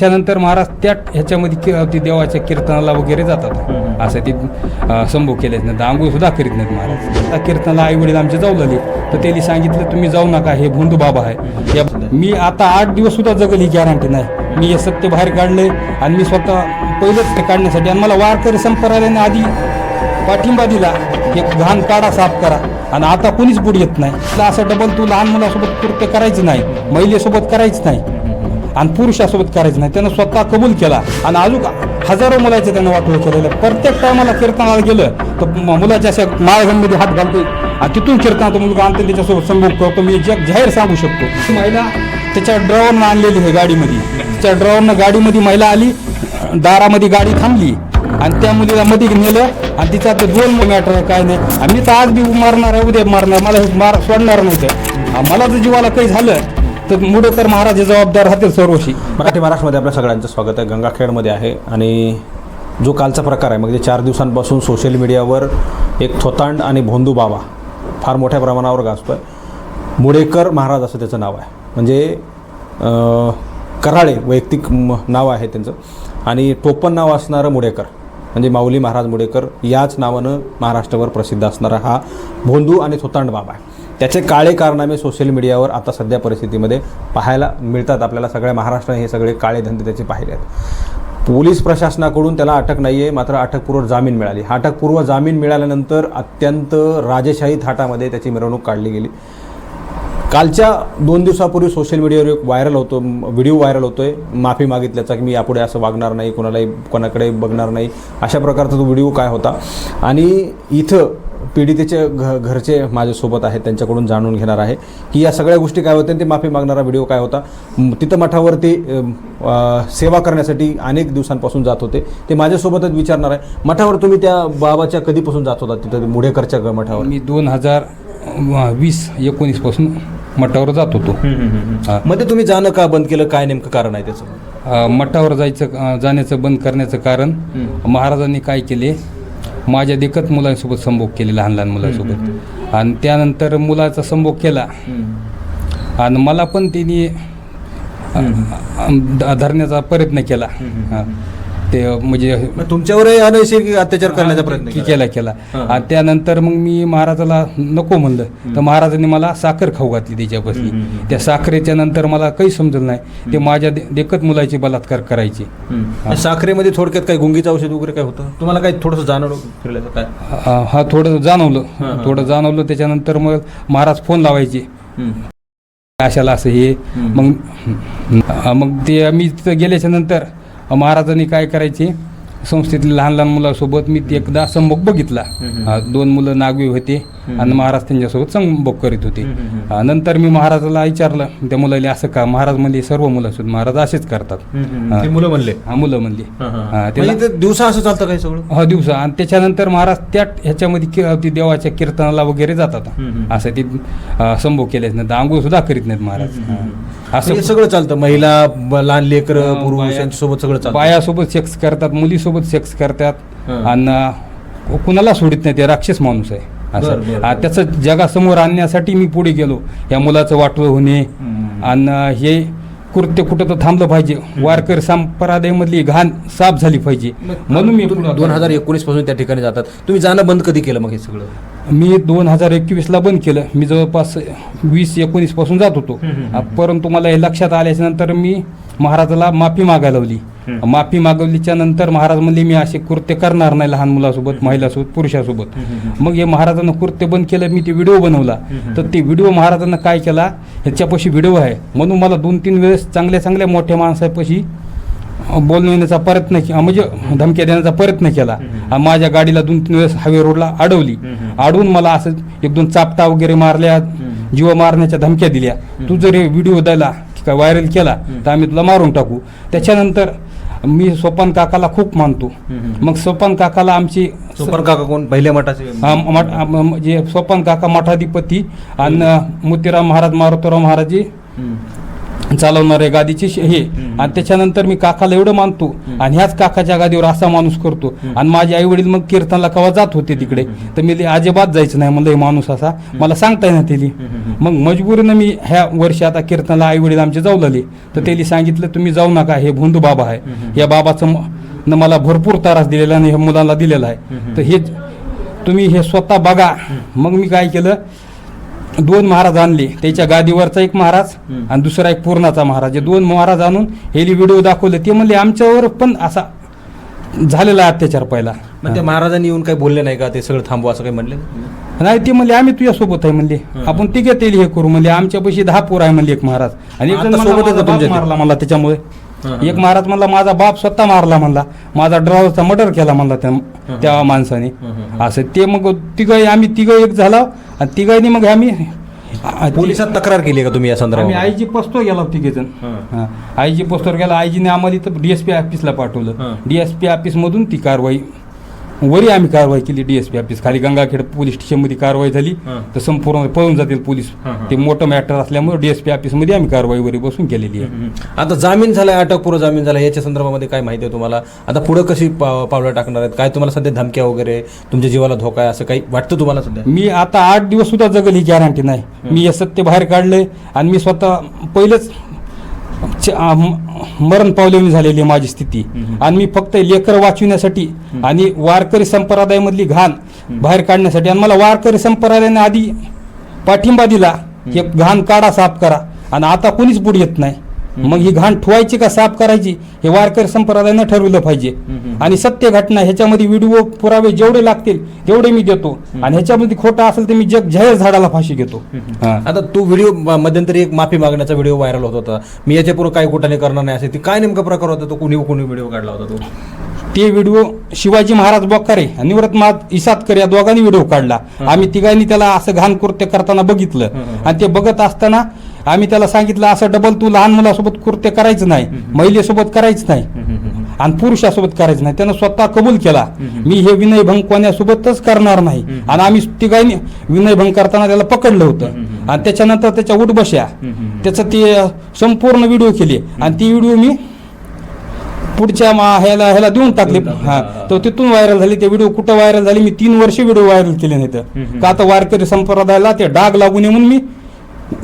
त्याच्यानंतर महाराज त्या ह्याच्यामध्ये कि- ते देवाच्या कीर्तनाला वगैरे जातात. असं ते अं, संभोग केलेच नाही आंघोळ सुद्धा करीत नाहीत महाराज. त्या कीर्तनाला आई वडील आमचे जाऊ लागले तर त्यांनी सांगितलं तुम्ही जाऊ नका हे भोंदू बाबा आहे. या मी आता आठ दिवस सुद्धा जगल ही गॅरंटी नाही. मी हे सत्य बाहेर काढलंय आणि मी स्वतः पहिलंच ते काढण्यासाठी आणि मला वारकरी संपर्काने आधी पाठिंबा दिला एक घाण काढा साफ करा. आणि आता कोणीच पुढे येत नाही. तुला असं डबल तू लहान मुलासोबत कृत्य करायचं नाही महिलेसोबत करायचं नाही. आणि पुरुषासोबत करायचं नाही. त्यानं स्वतः कबूल केला. आणि अजून हजारो मुलाचे त्यानं वाटोळ केलेलं प्रत्येक टायमाला कीर्तनाला गेलं तर मुलाच्या अशा माळघनमध्ये हात घालतो आणि तिथून कीर्तनाचा मुलगा आणतो त्याच्यासोबत संभोग करतो. मी जग जाहीर सांगू शकतो. ती महिला त्याच्या ड्रायव्हरनं आणलेली आहे गाडीमध्ये. त्याच्या ड्रायव्हरनं गाडीमध्ये महिला आली दारामध्ये गाडी थांबली. आणि त्या मुलीला मध्ये नेलं. आणि तिचा ते दोन मॅटर आहे काय नाही. आणि मी तर आज बी मारणार आहे उद्या मारणार मला हे मार सोडणार नव्हतं मला जर जीवाला काही झालं. तर मुडकर महाराज हे जबाबदार राहतील सर्वशी. मराठी महाराष्ट्रामध्ये आपल्या सगळ्यांचं स्वागत आहे. गंगाखेडमध्ये आहे. आणि जो कालचा प्रकार आहे म्हणजे चार दिवसांपासून सोशल मीडियावर एक थोतांड आणि भोंदू बाबा फार मोठ्या प्रमाणावर गाजतो आहे मुडेकर महाराज असं त्याचं नाव आहे. म्हणजे कराळे वैयक्तिक म- नाव आहे त्यांचं. आणि टोपण नाव असणारं मुडेकर म्हणजे माऊली महाराज मुडेकर याच नावानं महाराष्ट्रावर प्रसिद्ध असणारा हा भोंदू आणि थोतांड बाबा आहे. त्याचे काळे कारनामे सोशल मीडियावर आता सध्या परिस्थितीमध्ये पाहायला मिळतात. आपल्याला सगळ्या महाराष्ट्राने हे सगळे काळे धंदे त्याचे पाहिले आहेत. पोलीस प्रशासनाकडून त्याला अटक नाही आहे मात्र अटकपूर्व जामीन मिळाली. हा अटकपूर्व जामीन मिळाल्यानंतर अत्यंत राजेशाही थाटामध्ये त्याची मिरवणूक काढली गेली. कालच्या दोन दिवसापूर्वी सोशल मीडियावर एक व्हायरल होतो व्हिडिओ व्हायरल आहे माफी मागितल्याचा की मी यापुढे असं वागणार नाही कोणालाही कोणाकडे बघणार नाही. अशा प्रकारचा तो व्हिडिओ काय होता? आणि इथं पीडितेचे घ घरचे माझ्यासोबत आहेत त्यांच्याकडून जाणून घेणार आहे की या सगळ्या गोष्टी काय होत्या ते माफी मागणारा व्हिडिओ काय होता. तिथं मठावरती सेवा करण्यासाठी अनेक दिवसांपासून जात होते. ते माझ्यासोबतच विचारणार आहे. मठावर तुम्ही त्या बाबाच्या कधीपासून जात होता? तिथं मुडेकरच्या ग- मठावर. मी दोन हजार वीस एकोणीसपासून मठावर जात होतो. हा. मध्ये तुम्ही जाणं का बंद केलं? काय नेमकं कारण आहे त्याचं? मठावर जायचं जाण्याचं बंद करण्याचं कारण महाराजांनी काय केले? माझ्या देखत मुलांसोबत संभोग केले लहान लहान मुलांसोबत. आणि त्यानंतर मुलाचा संभोग केला. आणि मला पण त्यांनी धरण्याचा प्रयत्न केला. ते म्हणजे मग तुमच्यावरही अनैसर्गिक अत्याचार करण्याचा प्रयत्न की केला. केला केला. आणि त्यानंतर मग मी महाराजाला नको म्हणलं. तर महाराजांनी मला साखर खाऊ घातली त्याच्यापाशी. त्या साखरेच्या नंतर मला काही समजलं नाही. ते माझ्या दे- देखत मुलाचे बलात्कार करायचे. हम्म. साखरेमध्ये थोडक्यात काही गुंगीचं औषध वगैरे काय होतं? तुम्हाला काही थोडंसं जाणवलं फिरल्याचं काय? हा हा, थोडं जाणवलं. थोडं जाणवलं. त्याच्यानंतर मग महाराज फोन लावायचे. अशाला असं हे. मग मग ते मी तिथं गेल्याच्यानंतर महाराजांनी काय करायचे? संस्थेतल्या लहान लहान मुलासोबत मी ते एकदा संभोग बघितला. दोन मुलं नागवी होते आणि महाराज त्यांच्यासोबत संभोग करीत होते. नंतर मी महाराजाला विचारलं त्या मुलाला असं का? महाराज म्हणले सर्व मुलं महाराज असेच करतात. ते मुलं म्हणले? हा मुलं म्हणली. म्हणजे दिवसा असं चालतं काही सगळं? हा दिवसा. आणि त्याच्यानंतर महाराज त्या ह्याच्यामध्ये देवाच्या कीर्तनाला वगैरे जातात. असं ते संभोग केलेच नाही आंघोळ सुद्धा करीत नाहीत महाराज. असं म्हणजे सगळं चालतं. महिला ब- लहान लेकर पुरुष यांच्यासोबत सगळं चालतं. बायासोबत सेक्स करतात मुलीसोबत सेक्स करतात. आणि कुणाला सोडित नाही ते राक्षस माणूस आहे. बरं, असं. बरं, आ, त्याचं जगासमोर आणण्यासाठी मी पुढे गेलो. या मुलाचं वाटलं होणे. आणि हे कृत्य कुठं तर थांबलं पाहिजे. वारकरी संप्रदायामधली घाण साफ झाली पाहिजे. म्हणून मी पुढं दोन हजार एकोणीसपासून त्या ठिकाणी जातात. तुम्ही जाणं बंद कधी केलं मग हे सगळं? मी दोन हजार एकवीसला बंद केलं. मी जवळपास वीस एकोणीसपासून जात होतो. परंतु मला हे लक्षात आल्याच्यानंतर मी महाराजाला माफी मागायला लावली. माफी मागवलीच्या नंतर महाराज म्हणले मी असे कृत्य करणार नाही लहान मुलासोबत महिलासोबत पुरुषासोबत. मग हे महाराजांना कृत्य बंद केलं मी ते व्हिडिओ बनवला. तर ते व्हिडिओ महाराजांना काय केला ह्याच्यापाशी व्हिडिओ आहे. म्हणून मला दोन तीन वेळेस चांगल्या चांगल्या मोठ्या माणसापाशी बोलवण्याचा प्रयत्न के- म्हणजे धमक्या देण्याचा प्रयत्न केला. आणि माझ्या गाडीला दोन तीन वेळेस हायवे रोडला अडवली. अडवून मला असं एक दोन चापटा वगैरे मारल्या जीव मारण्याच्या धमक्या दिल्या. तू जर हे व्हिडिओ द्यायला काय व्हायरल केला तर आम्ही तुला मारून टाकू. त्याच्यानंतर मी सोपान काकाला खूप मानतो. मग सोपान काकाला आमची सुपर काका कोण? पहिल्या मठाचे. हा, मठ- आ, म- म्हणजे सोपान काका मठाधिपती आणि मोतीराम महाराज मारुतीराव महाराजी चालवणारे गादीचे हे. आणि त्याच्यानंतर मी काकाला एवढं मानतो आणि ह्याच काकाच्या गादीवर असा माणूस करतो. आणि माझे आई वडील मग कीर्तनला कवा जात होते तिकडे? तर मी अजिबात जायचं नाही म्हणलं हे माणूस असा. मला सांगता येणार त्याली मग मजबुरीनं मी ह्या वर्षी आता कीर्तनला आई वडील आमचे जाऊ लागले तर त्यांनी सांगितलं तुम्ही जाऊ नका हे भोंदू बाबा आहे. या बाबाचं मला भरपूर त्रास दिलेला आणि ह्या मुलांना दिलेला आहे. तर हे तुम्ही हे स्वतः बघा. मग मी काय केलं दोन महाराज आणले. त्याच्या गादीवरचा एक महाराज आणि दुसरा एक पूर्णाचा महाराज. हे दोन महाराज आणून हे व्हिडिओ दाखवले. ते म्हणले आमच्यावर पण असा झालेला अत्याचार पहिला. मग ते महाराजांनी येऊन काही बोलले नाही का? ते सगळं थांबवा असं काही म्हणले नाही? ते म्हणले आम्ही तुझ्या सोबत आहे म्हणले. आपण तिघे तेल हे करू म्हणले. आमच्या पैसे दहा पोर आहे म्हणले एक महाराज. आणि एक जण सोबतच? मारला मला त्याच्यामुळे. एक महाराज म्हणला माझा बाप स्वतः मारला म्हणला. माझा ड्रायव्हरचा मर्डर केला म्हणला त्या त्या माणसाने. असं ते मग तिघ आम्ही तिघ एक झाला. आणि तिघांनी मग आम्ही पोलिसात तक्रार केली का तुम्ही या आम्ही संदर्भात आयजी पोस्टवर गेलो तिघे जण. आयजी पोस्टवर गेला. आयजीने आम्हाला इथं डीएसपी ऑफिसला पाठवलं. डीएसपी ऑफिसमधून ती कारवाई वरी आम्ही कारवाई केली डीएसपी ऑफिस खाली गंगाखेड पोलीस स्टेशनमध्ये कारवाई झाली. तर संपूर्ण पळून जातील पोलीस. ते मोठं मॅटर असल्यामुळे डीएसपी ऑफिसमध्ये आम्ही कारवाई वरी बसून केलेली आहे. आता जामीन झालाय अटकपूर्व जामीन झाला याच्या संदर्भामध्ये काय माहिती आहे तुम्हाला? आता पुढे कशी पावलं टाकणार आहेत? काय तुम्हाला सध्या धमक्या वगैरे तुमच्या जीवाला धोका आहे असं काही वाटतं तुम्हाला सध्या? मी आता आठ दिवस सुद्धा जगल ही गॅरंटी नाही. मी हे सत्य बाहेर काढलंय आणि मी स्वतः पहिलेच मरण पावलेली झालेली माझी स्थिती. आणि मी फक्त लेकर वाचविण्यासाठी आणि वारकरी संप्रदायामधली घाण बाहेर काढण्यासाठी आणि मला वारकरी संप्रदायाने आधी पाठिंबा दिला हे घाण काढा साफ करा. आणि आता कोणीच पुढे येत नाही. मग ही घाण ठेवायची का साफ करायची हे वारकरी संप्रदायानं ठरवलं पाहिजे. आणि सत्य घटना ह्याच्यामध्ये व्हिडिओ पुरावे जेवढे लागतील तेवढे मी देतो. आणि ह्याच्यामध्ये खोटं असेल तर मी जग जाहीर झाडाला फाशी घेतो. आता तो व्हिडिओ मध्यंतरी एक माफी मागण्याचा व्हिडिओ व्हायरल होत होता. मी याच्यापूर्वी काय कुठाने करणार नाही असे. ते काय नेमका प्रकार होता? तो कुणी कुणी व्हिडिओ काढला होता तो? ते व्हिडिओ शिवाजी महाराज बोकारे आणि निवृत्त महाराज इसातकर या दोघांनी व्हिडिओ काढला. आम्ही तिघांनी त्याला असं घाण कृत्य करताना बघितलं. आणि ते बघत असताना आम्ही त्याला सांगितलं असं डबल तू लहान मुलासोबत कृत्य करायचं नाही महिलेसोबत करायचं नाही आणि पुरुषासोबत करायचं नाही. त्यानं स्वतः कबूल केला मी हे विनयभंग कोण्यासोबतच करणार नाही. आणि आम्ही तिघांनी विनयभंग करताना त्याला पकडलं होतं. आणि त्याच्यानंतर त्याच्या उठबश्या त्याचं ते संपूर्ण व्हिडिओ केली. आणि ती व्हिडिओ मी पुढच्या ह्याला ह्याला देऊन टाकले. हा. तर तिथून व्हायरल झाली. ते व्हिडिओ कुठं व्हायरल झाली? मी तीन वर्ष व्हिडिओ व्हायरल केले नाही तर का आता वारकरी संप्रदायाला ते डाग लागू नये म्हणून मी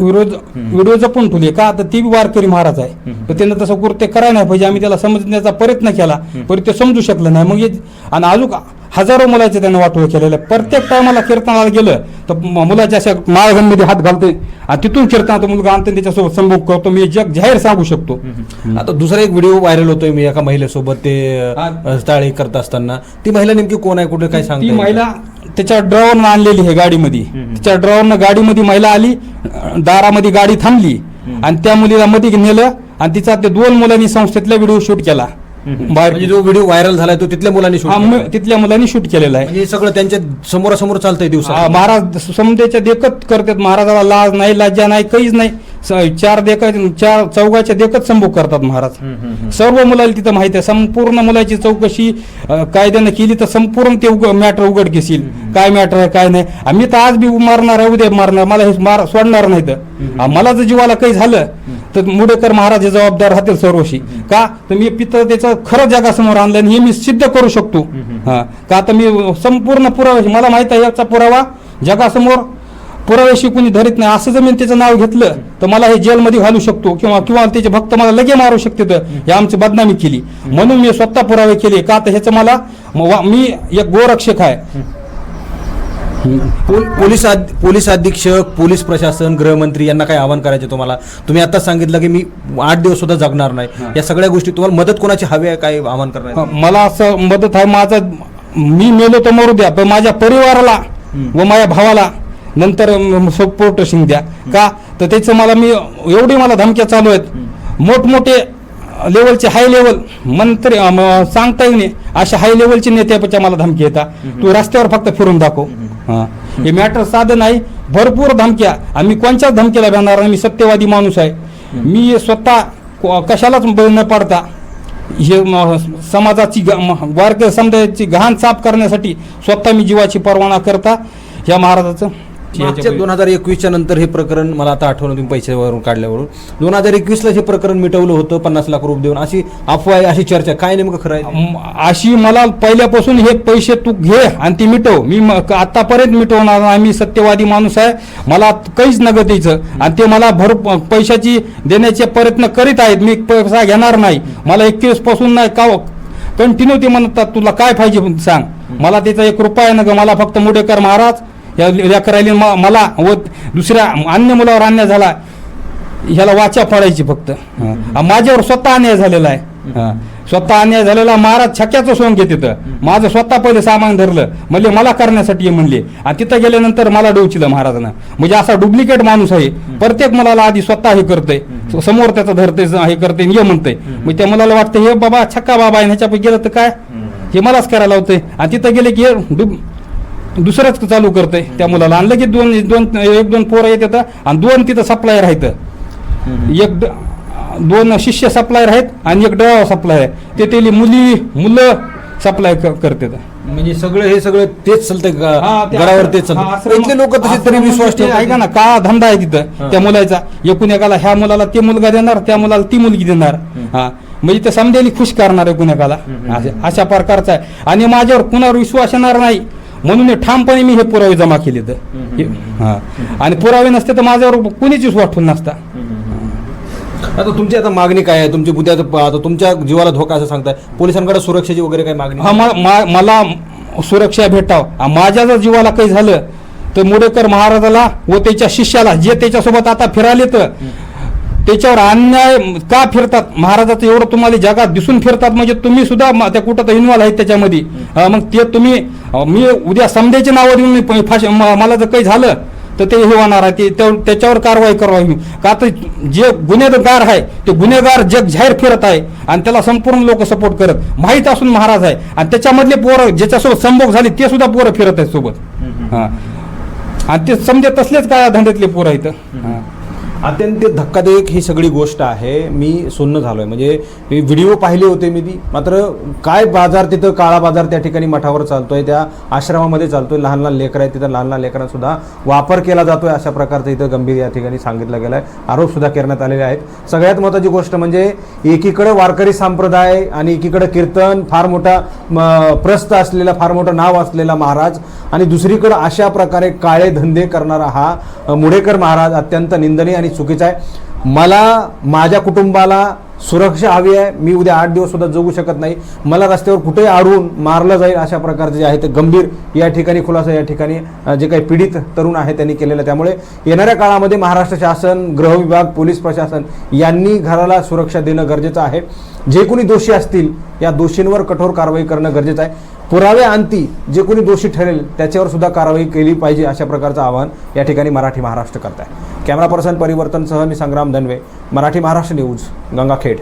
विरोध व्हिडिओ जपून ठेवले. का आता ती बी वारकरी महाराज आहे. तर त्यानं तसं कृत्य करायला नाही पाहिजे. आम्ही त्याला समजण्याचा प्रयत्न केला पण ते समजू शकलं नाही. मग आणि अजून हजारो मुलाचे त्यानं वाटोळ केलेलं प्रत्येक टायमाला कीर्तनाला गेलं तर मुलाच्या अशा माळघांमध्ये हात घालतोय. आणि तिथून कीर्तनाचा मुलगा आणतो आणि त्याच्यासोबत संभोग करतो. मी जग जाहीर सांगू शकतो. आता दुसरा एक व्हिडिओ व्हायरल होतोय. मी एका महिलेसोबत ते टाळी करत असताना. ती महिला नेमकी कोण आहे? कुठे काय ती सांगता महिला त्याच्या ड्रायव्हरनं आणलेली आहे गाडीमध्ये. त्याच्या ड्रायव्हरनं गाडीमध्ये महिला आली दारामध्ये गाडी थांबली. आणि त्या मुलीला मध्ये नेलं आणि तिचा ते दोन मुलांनी संस्थेतला व्हिडिओ शूट केला. बाहेर म्हणजे जो व्हिडिओ व्हायरल झालाय तो तिथल्या मुलांनी हा. म- तिथल्या मुलांनी शूट केलेला आहे. म्हणजे हे सगळं त्यांच्या समोरासमोर चालतंय हा, दिवसा महाराज समजेच्या देखत करतात. महाराजाला लाज नाही लज्जा नाही काहीच नाही. चार देखत चार चौघाच्या देखत संभोग करतात महाराज. सर्व मुलाला तिथं माहिती आहे. संपूर्ण मुलाची चौकशी कायद्यानं केली तर संपूर्ण ते उग मॅटर उघडकीस येईल काय मॅटर आहे काय नाही. आम्ही तर आज बी मारणार आहे उद्या मारणार. मला हे मार सोडणार नाही तर मला जर जीवाला काही झालं तर मुडेकर महाराज हे जबाबदार राहतील सर्वशी. का? तर मी पित्र त्याचं खरं जगासमोर आणलं आणि हे मी सिद्ध करू शकतो. हा. का? तर मी संपूर्ण पुरावा मला माहीत आहे याचा पुरावा जगासमोर पुराव्याशी कोणी धरीत नाही असं जर मी त्याचं नाव घेतलं तर मला हे जेलमध्ये घालू शकतो किंवा किंवा त्याचे भक्त मला लगे मारू शकते तर हे आमची बदनामी केली. म्हणून मी स्वतः पुरावे केले. का तर ह्याचं मला म- एक गोरक्षक आहे. पोल- पोलीस पोलीस अधीक्षक पोलीस प्रशासन गृहमंत्री यांना काय आवाहन करायचे तुम्हाला? तुम्ही आता सांगितलं की मी आठ दिवस सुद्धा जगणार नाही. या सगळ्या गोष्टी तुम्हाला मदत कोणाची हवी आहे? काय आवाहन करणार? मला असं मदत आहे. माझा मी मेलो तर मरू द्या पण माझ्या परिवाराला व माझ्या भावाला नंतर प्रोटेक्शन द्या. का? तर त्याचं मला मी एवढी मला धमक्या चालू आहेत. मोठमोठे लेवलचे हाय लेवल मंत्री सांगता येईल नाही अशा हाय लेवलचे नेत्यापेक्षा मला धमकी येतात. तू रस्त्यावर फक्त फिरून दाखव. हे. मॅटर साधं नाही. भरपूर धमक्या. आम्ही कोणत्याच धमकीला भेटणार नाही. मी सत्यवादी माणूस आहे. मी स्वतः कशालाच न पाडता हे समाजाची ग- म- वारकरी समुदायाची घाण साफ करण्यासाठी स्वतः मी जीवाची परवाना करता. या महाराजाचं मागच्या दोन हजार एकवीसच्या नंतर हे प्रकरण मला आता आठवलं तुम्ही पैशावरून काढल्यावरून. दोन हजार एकवीसला हे प्रकरण मिटवलं होतं पन्नास लाख रुपये देऊन. अशी अफवा आहे अशी चर्चा. काय नेमकं खरं आहे? अशी मला पहिल्यापासून हे पैसे तू घे आणि ती मिटव. मी आतापर्यंत मिटवणार मी सत्यवादी माणूस आहे. मला काहीच नगद द्यायचं. आणि ते मला भर पैशाची देण्याचे प्रयत्न करीत आहेत. मी पैसा घेणार नाही. मला एकवीसपासून नाही. का कंटिन्यू ते म्हणतात तुला काय पाहिजे सांग. मला त्याचा एक रुपया नका मला फक्त मुडेकर महाराज या लेकरायले म- मला व दुसऱ्या अन्य मुलावर अन्याय झाला ह्याला वाचा पडायची फक्त. माझ्यावर स्वतः अन्याय झालेला आहे. स्वतः अन्याय झालेला महाराज छक्याचं सोंग घेत तिथं. माझं स्वतः पहिले सामान धरलं म्हणजे मला करण्यासाठी म्हणले. आणि तिथं गेल्यानंतर मला डोचिलं महाराजांना. म्हणजे असा डुप्लिकेट माणूस आहे. प्रत्येक मुलाला आधी स्वतः हे करतंय. समोर त्याचं धरते हे करते हे म्हणतंय. मग त्या मुलाला वाटतं हे बाबा छक्का बाबा आहे ह्याच्यापैकी गेलं तर काय? हे मलाच करायला होतंय आणि तिथं गेले की हे डुब दुसरंच चालू करतंय. त्या मुलाला. आणलं की दोन दोन एक दोन पोरं येतात आणि दोन तिथं सप्लायर आहेत. एक दोन शिष्य सप्लायर आहेत आणि एक डवा सप्लायर आहे. ते मुली मुलं सप्लाय करतात. म्हणजे सगळं हे सगळं तेच चालतंय आश्रम- तेच चालतं इथले लोक तसे तरी विश्वास ऐका ना का धंदा आहे तिथं? त्या मुलाचा. एकूण एकाला ह्या मुलाला ते मुलगा देणार त्या मुलाला ती मुलगी देणार. हा. म्हणजे ते समजेली खुश करणार एकूण एकाला. अशा- अशा प्रकारचा आहे. आणि माझ्यावर कुणावर विश्वास येणार नाही? म्हणून हे ठामपणे मी हे पुरावे जमा केले तर हा. आणि पुरावे नसते तर माझ्यावर कुणीच विश्वास ठेवून नसता आता तुमची आता मागणी काय आहे? तुमची बुद्धी आता तुमच्या जीवाला धोका असं सांगताय. पोलिसांकडे सुरक्षेची वगैरे काही मागणी हा मा- मा- मला सुरक्षा भेटाव. माझ्या जर जीवाला काही झालं तर मुडेकर महाराजाला व त्याच्या शिष्याला जे त्याच्यासोबत आता फिराले तर त्याच्यावर अन्याय का फिरतात? महाराजाचं एवढं तुम्हाला जगात दिसून फिरतात म्हणजे तुम्ही सुद्धा त्या कुठं इन्व्हॉल्व आहेत त्याच्यामध्ये. मग ते तुम्ही मी उद्या समजायचे नावं देऊन मी फाशी मला जर काही झालं तर ते हे होणार आहे. ते त्या- त्याच्यावर कारवाई करावी. का तर जे गुन्हेगार आहे ते गुन्हेगार जग जाहीर फिरत आहे आणि त्याला संपूर्ण लोक सपोर्ट करत. माहीत असून महाराज आहे. आणि त्याच्यामधले पोरं ज्याच्यासोबत संभोग झाले ते सुद्धा पोरं फिरत आहेत सोबत. हा. आणि ते समजे तसलेच काय धंद्यातले पोरं आहेत. हा. अत्यंत धक्कादायक ही सगळी गोष्ट आहे. मी सुन्न झालो आहे म्हणजे मी व्हिडिओ पाहिले होते मी ती मात्र काय बाजार तिथं काळा बाजार त्या ठिकाणी मठावर चालतोय त्या आश्रमामध्ये चालतोय लहान लहान लेकर आहेत तिथं लहान लहान लेकरांसुद्धा वापर केला जातोय अशा प्रकारचं इथं गंभीर या ठिकाणी सांगितलं गेलं आहे आरोपसुद्धा करण्यात आलेले आहेत. सगळ्यात महत्त्वाची गोष्ट म्हणजे एकीकडे वारकरी संप्रदाय आणि एकीकडे कीर्तन फार मोठा प्रस्त प्रस्थ असलेला फार मोठं नाव असलेला महाराज आणि दुसरीकडं अशा प्रकारे काळे धंदे करणारा हा मुडेकर महाराज अत्यंत निंदनीय आणि चुकीचा आहे. मला माझ्या कुटुंबाला सुरक्षा हवी आहे. मी उद्या आठ दिवस सुद्धा जगू शकत नाही. मला रस्त्यावर कुठेही आडवून मारलं जाईल अशा प्रकारचे जे आहे ते गंभीर या ठिकाणी खुलासा या ठिकाणी जे काही पीडित तरुण आहे त्यांनी केलेलं आहे. त्यामुळे येणाऱ्या काळामध्ये महाराष्ट्र शासन गृह विभाग पोलीस प्रशासन यांनी घराला सुरक्षा देणं गरजेचं आहे. जे कोणी दोषी असतील या दोषींवर कठोर कारवाई करणं गरजेचं आहे. पुरावे आणती जे कोणी दोषी ठरेल त्याच्यावर सुद्धा कारवाई केली पाहिजे अशा प्रकारचं आवाहन या ठिकाणी मराठी महाराष्ट्र करत आहे कॅमेरा पर्सन परिवर्तनसह मी संग्राम धनवे मराठी महाराष्ट्र न्यूज गंगाखेड.